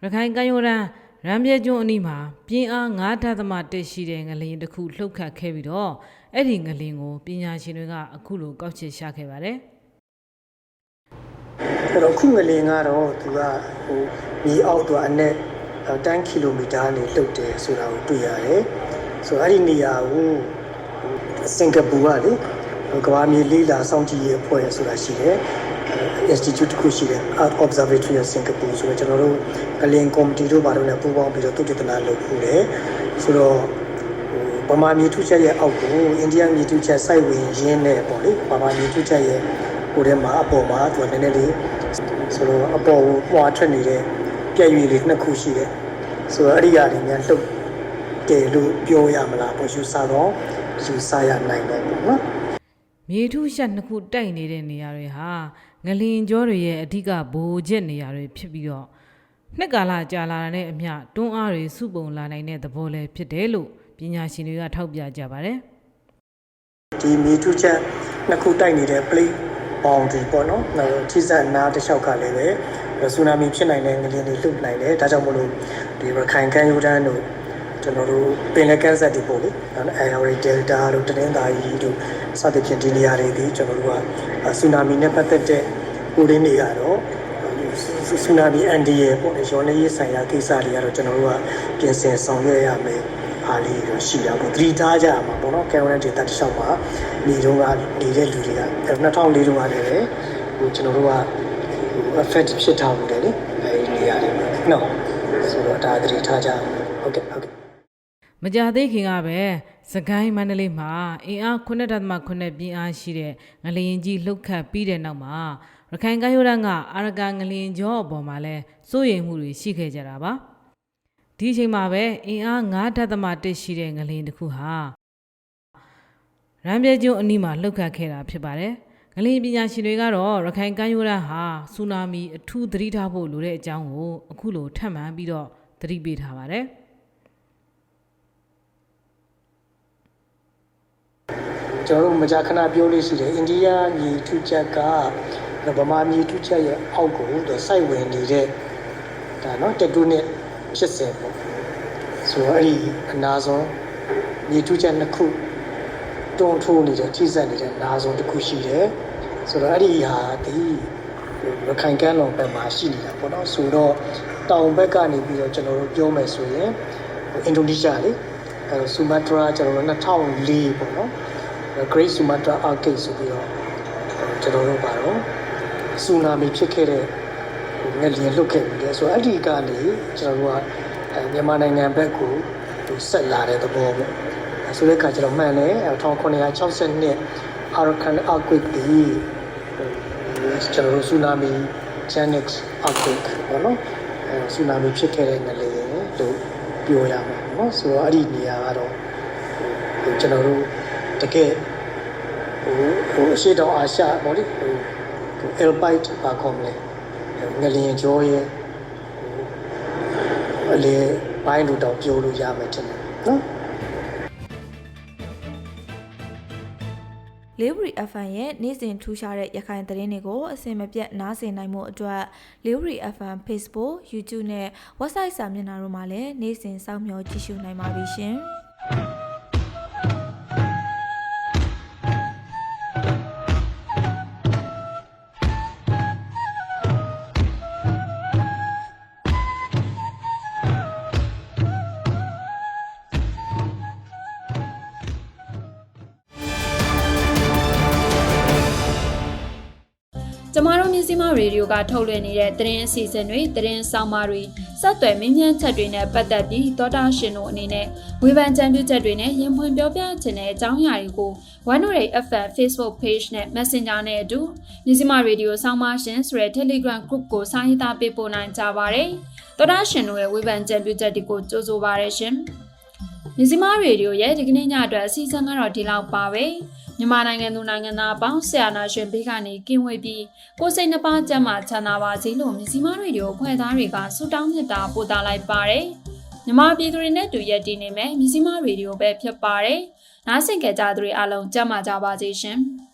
Speaker 6: ရခိုင်ကမ်းရိုးတန်းရမ်းပြဲကျွန်းအနီးမှာပြင်းအား9.1ရှိတဲ့ငလျင်တစ်ခုလှုပ်ခတ်ခဲ့ပြီးတော့ အဲ့ဒီငလျင်ကိုပညာရှင်တွေကအခုလိုကောက်ချက်ရှာခဲ့ပါတယ်
Speaker 7: အဲ့တော့ခုငလင်ကတော့သူကဟိုမြေအောက်တော့အနက်10ကီလိုမီတာနဲ့တုတ်တယ်ဆိုတာကိုတွေ့ရတယ်။ဆိုတော့အဲ့ဒီနေရာကိုစင်ကာပူကလေကမ္ဘာမြေလေးလာစောင့်ကြည့်ရေးအဖွဲ့ဆိုတာရှိတယ်။ institute တစ်ခုရှိတယ် Art Observatory of Singapore ဆိုတော့ကျွန်တော်တို့ကလင်ကော်မတီတို့ဘာလို့လဲပူးပေါင်းပြီးတော့တုတ်တနာလုပ်ခုတယ်။ဆိုတော့ဟို ဗမာမြေထုချက်ရဲ့အောက်ကိုအိန္ဒိယမြေထုချက်စိုက်ဝင်ရင်းနဲ့ပေါ့လေဗမာမြေထုချက်ရဲ့ဟိုထဲမှာအပေါ်မှာသူကနည်းနည်းလေးဆိုတော့အပေါ်ကိုပွာထွက်နေတဲ့ပြည့်ရွေလေးနှစ်ခုရှိတယ်ဆိုတော့အဲ့ဒီအရာတွေများလှုပ်တယ်လို့ပြောရမလားပေါ့ယူဆတော့ယူဆရနိုင်တယ်ပေါ့နော်
Speaker 6: မြေထုရှက်နှစ်ခုတိုက်နေတဲ့နေရာတွေဟာငလင်ကြောတွေရဲ့အဓိကဘိုးချက်နေရာတွေဖြစ်ပြီးတော့နှစ်ကာလကြာလာတဲ့အမျှတွန်းအားတွေစုပုံလာနိုင်တဲ့သဘောလည်းဖြစ်တယ်လို့ ပညာရှင်တွေကထောက်ပြကြပါတယ်
Speaker 7: ဒီမြေထုချက်နှစ်ခုတိုက်နေတဲ့ plate boundary ပေါ့နော်။နောက်ထိစပ်နားတစ်လျှောက်ကလည်းပဲဆူနာမီဖြစ်နိုင်တဲ့ငလျင်တွေလွတ်နိုင်တယ်။ဒါကြောင့်မလို့ဒီရခိုင်ကမ်းရိုးတန်းတို့ကျွန်တော်တို့ပင်လယ်ကမ်းစပ်တွေပေါ့လေ။အဲ area delta တို့တနင်္သာရီတို့စသဖြင့်ဒီနေရာတွေဒီကျွန်တော်တို့ကဆူနာမီနဲ့ပတ်သက်တဲ့ကိုရင်းတွေကတော့ဆူနာမီအန်ဒီရဲ့ပေါ့လေရောနေရေးဆိုင်ရာကိစ္စတွေကတော့ကျွန်တော်တို့ကပြင်ဆင်ဆောင်ရွက်ရမယ်။ အားလေးတော့ရှိတာပေါ့သတိထားကြရမှာပေါ့နော်ကင်မရာဒေတာတစ်လျှောက်မှာနေတော့ကနေတဲ့လူတွေက2004တုန်းကလည်းပဲဟိုကျွန်တော်တို့ကဟို affect ဖြစ်ထားမှုတယ်လေအဲဒီနေရာတွေမှာနော်ဆိုတော့ဒါသတိထားကြရမှာဟုတ်ကဲ့ဟုတ်ကဲ့
Speaker 6: မကြသေးခင်ကပဲစကိုင်းမန္တလေးမှာအင်အား9.8ပြင်းအားရှိတဲ့ငလျင်ကြီးလှုပ်ခတ်ပြီးတဲ့နောက်မှာရခိုင်ကမ်းရိုးတန်းကအာရကာငလျင်ကြောအပေါ်မှာလဲစိုးရိမ်မှုတွေရှိခဲ့ကြတာပါ ဒီအချိန်မှာပဲအင်အား9.1ရှိတဲ့ငလျင်တစ်ခုဟာရမ်းပြဲကျွန်းအနီးမှာလှုပ်ခတ်ခဲ့တာဖြစ်ပါတယ်ငလျင်ပညာရှင်တွေကတော့ရခိုင်ကမ်းရိုးတန်းဟာဆူနာမီအထူးသတိထားဖို့လိုတဲ့အကြောင်းကိုအခုလိုထပ်မံပြီးတော့သတိပေးထားပါတယ်
Speaker 7: ကျွန်တော်တို့မကြာခဏပြောလို့ရှိတယ်အိန္ဒိယမြေထုချက်ကဗမာမြေထုချက်ရဲ့အောက်ကိုသူစိုက်ဝင်နေတဲ့ဒါနော်တက်တူးနဲ့ ဖြစ်စဉ်ပေါ့ဆိုတော့အဲ့ဒီအနာဆုံးမြေထုချက်နှစ်ခုတွန်းထိုးနေတဲ့ထိစပ်နေတဲ့နာဆုံးတစ်ခုရှိတယ်ဆိုတော့အဲ့ဒီဟာဒီရခိုင်ကမ်းလွန်ဘက်မှာရှိနေတာပေါ့နော်ဆိုတော့တောင်ဘက်ကနေပြီးတော့ကျွန်တော်တို့ပြောမယ်ဆိုရင်အင်ဒိုနီးရှားလေအဲဆူမာတရာကျွန်တော်တို့2004ပေါ့နော် Great Sumatra Arcade ဆိုပြီးတော့ကျွန်တော်တို့ပါတော့ဆူနာမီဖြစ်ခဲ့တဲ့ ငလျင်လွတ်ခဲ့ပြီလေဆိုတော့အဲ့ဒီကနေကျွန်တော်တို့ကမြန်မာနိုင်ငံဘက်ကိုသူဆက်လာတဲ့သဘောပေါ့ဆိုတဲ့အခါကျတော့မှန်တယ်1962 Arakan Earthquake ဒီကျွန်တော်တို့ဆူနာမီ Genex Earthquake ပေါ့နော်အဲဆူနာမီဖြစ်ခဲ့တဲ့ငလျင်လို့ပြောရမှာပေါ့နော်ဆိုတော့အဲ့ဒီနေရာကတော့ဟိုကျွန်တော်တို့တကယ်ဟိုဟိုအရှိတောင်အာရှပေါ့လေဟိုဟို Alpine ပါခေါ်မလဲ ငလျင်ကျော်ရဲ့ဟိုအလေဘိုင်းလူတောင်ပြောလို့ရမယ်ထင်တယ်နော်
Speaker 4: လေးဝရီ FM ရဲ့နေ့စဉ်ထူးခြားတဲ့ရခိုင်သတင်းတွေကိုအစင်မပြတ်နားဆင်နိုင်မှုအတွက်လေးဝရီ FM Facebook YouTube နဲ့ website စာမျက်နှာတို့မှာလည်းနေ့စဉ်စောင့်မျှော်ကြည့်ရှုနိုင်ပါပြီရှင်။။
Speaker 1: ရေဒီယိုကထုတ်လွှင့်နေတဲ့သတင်းအစီအစဉ်တွေသတင်းဆောင်မတွေစက်သွယ်မင်းမြန်းချက်တွေနဲ့ပတ်သက်ပြီးသောတာရှင်တို့အနေနဲ့ဝေဖန်ကြံပြုချက်တွေနဲ့ရင်ဖွင့်ပြောပြခြင်းတဲ့အကြောင်းအရာတွေကို108 FM Facebook Page နဲ့ Messenger နဲ့အတူမြစည်းမရေဒီယိုဆောင်းပါရှင်ဆိုတဲ့ Telegram Group ကိုစာရေးသားပေးပို့နိုင်ကြပါတယ်။သောတာရှင်တို့ရဲ့ဝေဖန်ကြံပြုချက်တွေကိုကြိုဆိုပါရရှင်။ မြစည်းမရေဒီယိုရဲ့ဒီကနေ့ညအတွက်အစီအစဉ်ကတော့ဒီလောက်ပါပဲ။မြန်မာနိုင်ငံသူနိုင်ငံသားအပေါင်းဆရာနာရှင်ဘေးကနေကင်းဝေးပြီးကိုယ်စိတ်နှပါကြမ်းမှချမ်းသာပါစေလို့မြစီမားရေဒီယိုဖွဲ့သားတွေကဆုတောင်းမြတ်တာပို့သလိုက်ပါတယ်။မြန်မာပြည်သူတွေနဲ့တူရက်တည်နေမယ်မြစီမားရေဒီယိုပဲဖြစ်ပါတယ်။နားဆင်ကြကြသူတွေအားလုံးကြမ်းမှကြပါစေရှင်။